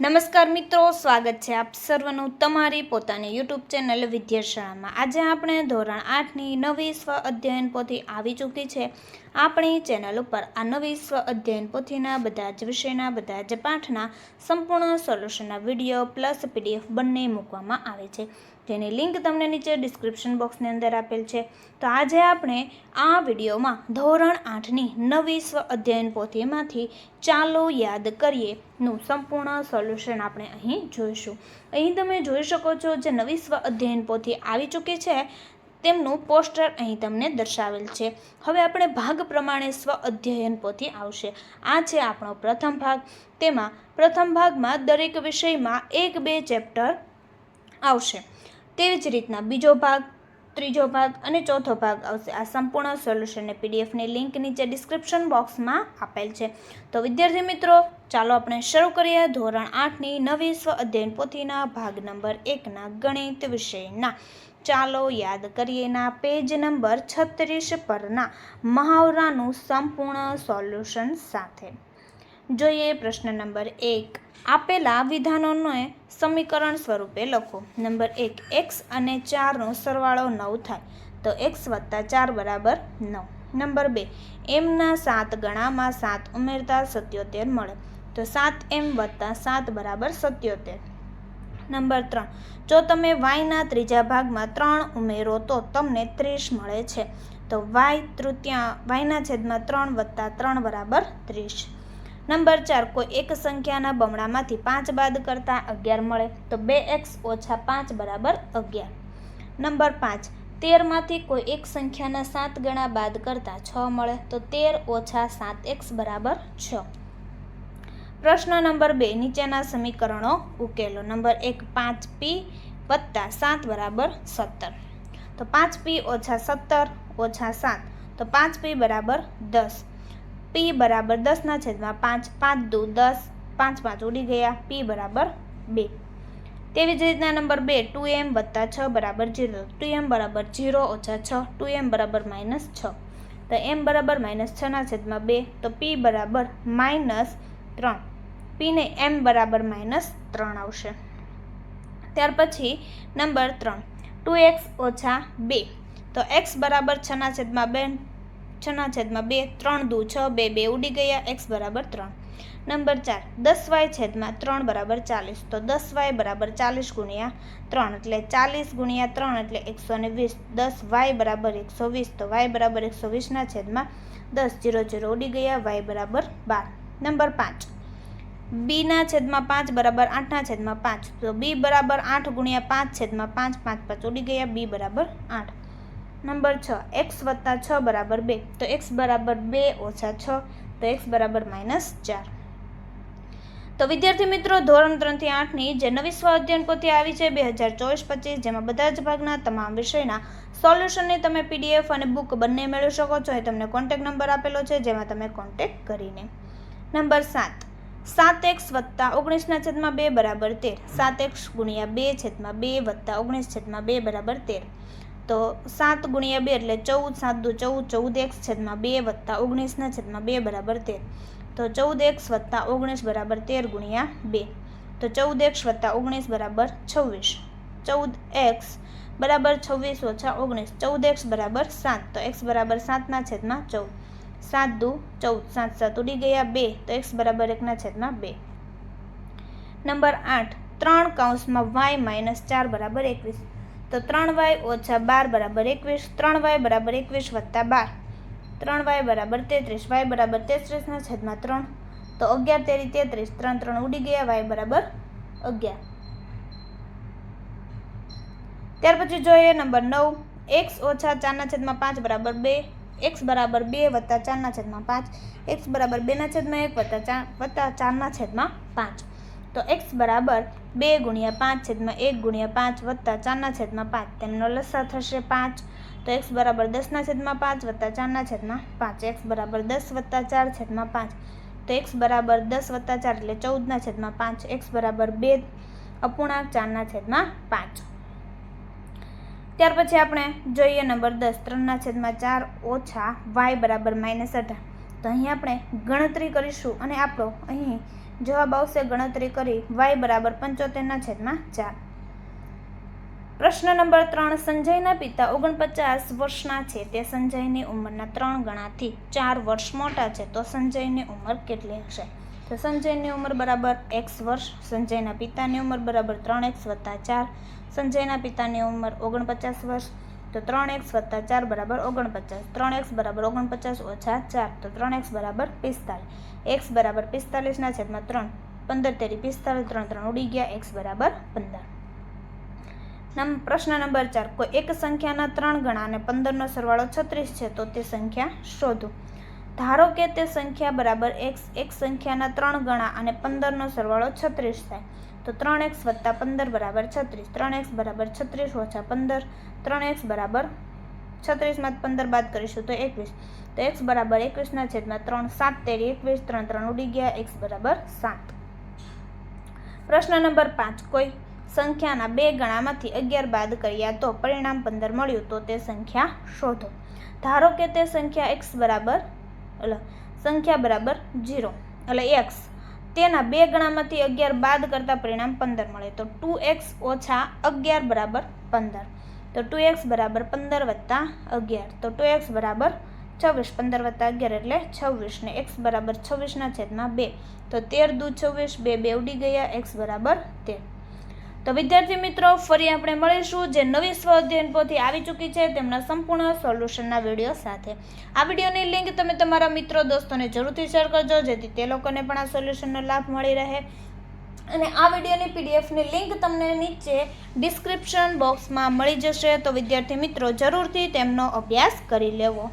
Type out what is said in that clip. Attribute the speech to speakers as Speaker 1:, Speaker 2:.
Speaker 1: નમસ્કાર મિત્રો, સ્વાગત છે આપ સર્વનું તમારી પોતાની યુટ્યુબ ચેનલ વિદ્યાશાળામાં. આજે આપણે ધોરણ આઠની નવી સ્વ અધ્યયન પોથી આવી ચૂકી છે. આપણી ચેનલ ઉપર આ નવી સ્વ અધ્યયન પોથીના બધા જ વિષયના, બધા જ પાઠના સંપૂર્ણ સોલ્યુશનના વીડિયો પ્લસ પીડીએફ બંને મૂકવામાં આવે છે. જેની લિંક તમને નીચે ડિસ્ક્રિપ્શન બોક્સની અંદર આપેલ છે. તો આજે આપણે આ વિડીયોમાં ધોરણ આઠની નવી સ્વ અધ્યયન પોથીમાંથી ચાલો યાદ કરીએ. નું સંપૂર્ણ સોલ્યુશન આપણે અહીં જોઈશું. અહીં તમે જોઈ શકો છો જે નવી સ્વ અધ્યયન પોથી આવી ચૂકી છે, તેમનું પોસ્ટર અહીં તમને દર્શાવેલ છે. હવે આપણે ભાગ પ્રમાણે સ્વ અધ્યયન પોથી આવશે. આ છે આપણો પ્રથમ ભાગ. તેમાં પ્રથમ ભાગમાં દરેક વિષયમાં એક બે ચેપ્ટર આવશે. તેવી જ રીતના બીજો ભાગ, ત્રીજો ભાગ અને ચોથો ભાગ આવશે. આ સંપૂર્ણ સોલ્યુશનને પીડીએફની લિંક નીચે ડિસ્ક્રિપ્શન બોક્સમાં આપેલ છે. તો વિદ્યાર્થી મિત્રો, ચાલો આપણે શરૂ કરીએ ધોરણ આઠની નવી સ્વ અધ્યયન પોથીના ભાગ નંબર એકના ગણિત વિષયના. ચાલો યાદ કરીએના પેજ નંબર છત્રીસ પરના મહાવરાનું સંપૂર્ણ સોલ્યુશન સાથે. જોઈએ પ્રશ્ન નંબર એક. આપેલા વિધાનોને સમીકરણ સ્વરૂપે લખો. નંબર એક એક્સ અને ચારનો સરવાળો નવ થાય તો એક્સ વત્તા ચાર બરાબર નવ. નંબર બે એમના સાત ગણામાં સાત ઉમેરતા સત્યોતેર મળે તો સાત એમ વત્તા સાત બરાબર સત્યોતેર. નંબર ત્રણ, જો તમે વાયના ત્રીજા ભાગમાં ત્રણ ઉમેરો તો તમને ત્રીસ મળે છે. તો વાય તૃતીયા વાયના છેદમાં ત્રણ વત્તા ત્રણ બરાબર ત્રીસ. નંબર ચાર, કોઈ એક સંખ્યાના બમણામાંથી પાંચ બાદ કરતાં અગિયાર મળે, તો બે એક્સ ઓછા પાંચ બરાબર અગિયાર. નંબર પાંચ, તેરમાંથી કોઈ એક સંખ્યાના સાત ગણા બાદ કરતાં છ મળે, તો તેર ઓછા સાત એક્સ બરાબર છ. પ્રશ્ન નંબર બે, નીચેના સમીકરણો ઉકેલો. નંબર એક, પાંચ પી વત્તા સાત બરાબર સત્તર. તો પાંચ પી ઓછા સત્તર ઓછા સાત, તો પાંચ પી બરાબર દસ. પી બરાબર દસના છેદમાં પાંચ પાંચ દુ દસ, પાંચ પાંચ ઉડી ગયા. પી બરાબર બે. તેવી જ રીતના નંબર બે, ટુ એમ વત્તા છ બરાબર જીરો. ટુ એમ બરાબર જીરો ઓછા છ, ટુ એમ બરાબર માઇનસ છ. તો એમ બરાબર માઇનસ છના છેદમાં બે, તો પી બરાબર માઇનસ ત્રણ. પીને એમ બરાબર માઇનસ ત્રણ આવશે. ત્યાર પછી નંબર ત્રણ, ટુ એક્સ ઓછા બે. તો એક્સ બરાબર છના છેદમાં બે છના છેદમાં બે, ત્રણ દુ છ, બે બે ઉડી ગયા, એક્સ બરાબર ત્રણ. નંબર ચાર, દસ વાય છેદમાં ત્રણ બરાબર ચાલીસ. તો દસ વાય બરાબર ચાલીસ ગુણ્યા ત્રણ એટલે ચાલીસ ગુણ્યા ત્રણ એટલે એકસો ને વીસ. દસ વાય બરાબર એકસો વીસ. તો વાય બરાબર એકસો વીસના છેદમાં દસ જીરો જીરો ઉડી ગયા, વાય બરાબર બાર. નંબર પાંચ, બીના છેદમાં પાંચ બરાબર આઠના છેદમાં પાંચ. તો બી બરાબર આઠ ગુણ્યા પાંચ છેદમાં પાંચ પાંચ પાંચ ઉડી ગયા, બી બરાબર આઠ. નંબર છ, એક્સ વત્તા છ બરાબર બે. તો એક્સ બરાબર બે ઓછા છ, તો એક્સ બરાબર માઇનસ ચાર. તો વિદ્યાર્થી મિત્રો, ધોરણ ત્રણથી આઠની જે નવી સ્વ અધ્યયન પોથી આવી છે બે હજાર ચોવીસ પચીસ, જેમાં બધા જ ભાગના તમામ વિષયના સોલ્યુશનની તમે પીડીએફ અને બુક બંને મેળવી શકો છો. એ તમને કોન્ટેક નંબર આપેલો છે, જેમાં તમે કોન્ટેક કરીને. નંબર સાત સાત એક્સ વત્તા ઓગણીસના છેદમાં બે બરાબર તેર. સાત એક્સ ગુણ્યા બે છેદમાં બે વત્તા ઓગણીસ છેદમાં બે બરાબર તેર. તો સાત ગુણ્યા બે એટલે ચૌદ, સાત દુ ચૌદ ચૌદ એક્સ છેદમાં બે વત્તા ઓગણીસના છેદમાં બે બરાબર તેર. તો ચૌદ એક્સ વત્તા ઓગણીસ બરાબર તેર ગુણ્યા બે. તો ચૌદ એક્સ વત્તા ઓગણીસ બરાબર છવ્વીસ. ચૌદ એક્સ બરાબર છવ્વીસ ઓછા ઓગણીસ. ચૌદ એક્સ બરાબર સાત. તો એક્સ બરાબર સાતના છેદમાં ચૌદ. સાત દુ ચૌદ. સાત સાત ઉડી ગયા બે. તો એક્સ બરાબર એકના છેદમાં બે. નંબર આઠ. ત્રણ કાઉન્સમાં વાય માઇનસ ચાર બરાબર એકવીસ. તો ત્રણ વાય ઓછા બાર બરાબર એકવીસ, ત્રણ વાય બરાબર એકવીસ વત્તા બાર. ત્રણ વાય બરાબર તેત્રીસ, વાય બરાબર તેત્રીસના છેદમાં ત્રણ. તો અગિયાર તેરી તેત્રીસ, ત્રણ ત્રણ ઉડી ગયા, વાય બરાબર અગિયાર. ત્યાર પછી જોઈએ નંબર નવ. એક્સ ઓછા ચારના છેદમાં પાંચ બરાબર બે. એક્સ બરાબર બે વત્તા ચારના છેદમાં પાંચ. એક્સ બરાબર બેના છેદમાં એક વત્તા ચાર, વત્તા ચારના છેદમાં પાંચ. તો એક્સ બરાબર બે ગુણ્યા પાંચ છેદમાં એક ગુણ્યા પાંચ વત્તા ચારના છેદમાં પાંચ. તેમનો લસા થશે પાંચ. તો એક્સ બરાબર દસના છેદમાં પાંચ વત્તા ચારના છેદમાં પાંચ. એક્સ બરાબર દસ વત્તા ચાર છેદમાં પાંચ. તો એક્સ બરાબર દસ વત્તા ચાર એટલે ચૌદના છેદમાં પાંચ. એક્સ બરાબર બે અપૂર્ણાંક ચારના છેદમાં પાંચ. ત્યાર પછી આપણે જોઈએ નંબર દસ. ત્રણના છેદમાં ચાર ઓછા વાય બરાબર માઇનસ અઢાર. તો અહીં આપણે ગણતરી કરીશું અને આપણો અહીં જવાબ આવશે ગણતરી કરી વાય બરાબર પંચોતેરના છેદમાં ચાર. પ્રશ્ન નંબર ત્રણ, સંજયના પિતા ઓગણપચાસ વર્ષના છે. તે સંજયની ઉંમરના ત્રણ ગણાથી ચાર વર્ષ મોટા છે. તો સંજયની ઉંમર કેટલી હશે? તો સંજયની ઉંમર બરાબર એક્સ વર્ષ, સંજયના પિતાની ઉંમર બરાબર ત્રણ એક્સ વત્તા ચાર, સંજયના પિતાની ઉંમર ઓગણપચાસ વર્ષ તો ત્રણ એક્સ વત્તા ચાર બરાબર ઓગણપચાસ. ત્રણ એક્સ બરાબર ઓગણપચાસ ઓછા ચાર. તો ત્રણ એક્સ બરાબર પિસ્તાલીસ. એક્સ બરાબર પિસ્તાલીસના છેદમાં ત્રણ. પંદર તેરી પિસ્તાલીસ, ત્રણ ત્રણ ઉડી ગયા. એક્સ બરાબર પંદર. નમ, પ્રશ્ન નંબર ચાર. કોઈ એક સંખ્યાના ત્રણ ગણા અને પંદરનો સરવાળો છત્રીસ છે, તો તે સંખ્યા શોધો. ધારો કે તે સંખ્યા બરાબર એક્સ, એક સંખ્યાના ત્રણ ગણા અને પંદરનો સરવાળો છત્રીસ થાય. તો ત્રણ એક્સ વત્તા પંદર બરાબર છત્રીસ. ત્રણ એક્સ બરાબર છત્રીસ ઓછા પંદર. ત્રણ એક્સ બરાબર છત્રીસમાં પંદર બાદ કરીશું તો એકવીસ. તો એક્સ બરાબર એકવીસના છેદમાં ત્રણ સાત તેરી એકવીસ. ત્રણ ત્રણ ઉડી ગયા. એક્સ બરાબર સાત. પ્રશ્ન નંબર પાંચ. કોઈ સંખ્યાના બે ગણામાંથી અગિયાર બાદ કર્યા તો પરિણામ પંદર મળ્યું તો તે સંખ્યા શોધો. ધારો કે તે સંખ્યા એક્સ બરાબર એટલે સંખ્યા બરાબર જીરો એટલે એક્સ તેના બે ગણામાંથી અગિયાર બાદ કરતાં પરિણામ પંદર મળે. તો ટુ એક્સ ઓછા અગિયાર બરાબર પંદર. તો ટુ એક્સ બરાબર પંદર વત્તા અગિયાર. તો ટુ એક્સ બરાબર છવ્વીસ. પંદર વત્તા અગિયાર એટલે છવ્વીસ ને એક્સ બરાબર છવ્વીસના છેદમાં બે. તો તેર દુ છવ્વીસ, બે બે ઉડી ગયા. એક્સ બરાબર તેર. તો વિદ્યાર્થી મિત્રો, ફરી આપણે મળીશું જે નવી સ્વ અધ્યયન પોથી આવી ચૂકી છે તેમના સંપૂર્ણ સોલ્યુશનના વીડિયો સાથે. આ વિડીયોની લિંક તમે તમારા મિત્રો, દોસ્તોને જરૂરથી શેર કરજો, જેથી તે લોકોને પણ આ સોલ્યુશનનો લાભ મળી રહે. અને આ વિડીયોની પીડીએફની લિંક તમને નીચે ડિસ્ક્રિપ્શન બોક્સમાં મળી જશે, તો વિદ્યાર્થી મિત્રો જરૂરથી તેમનો અભ્યાસ કરી લેવો.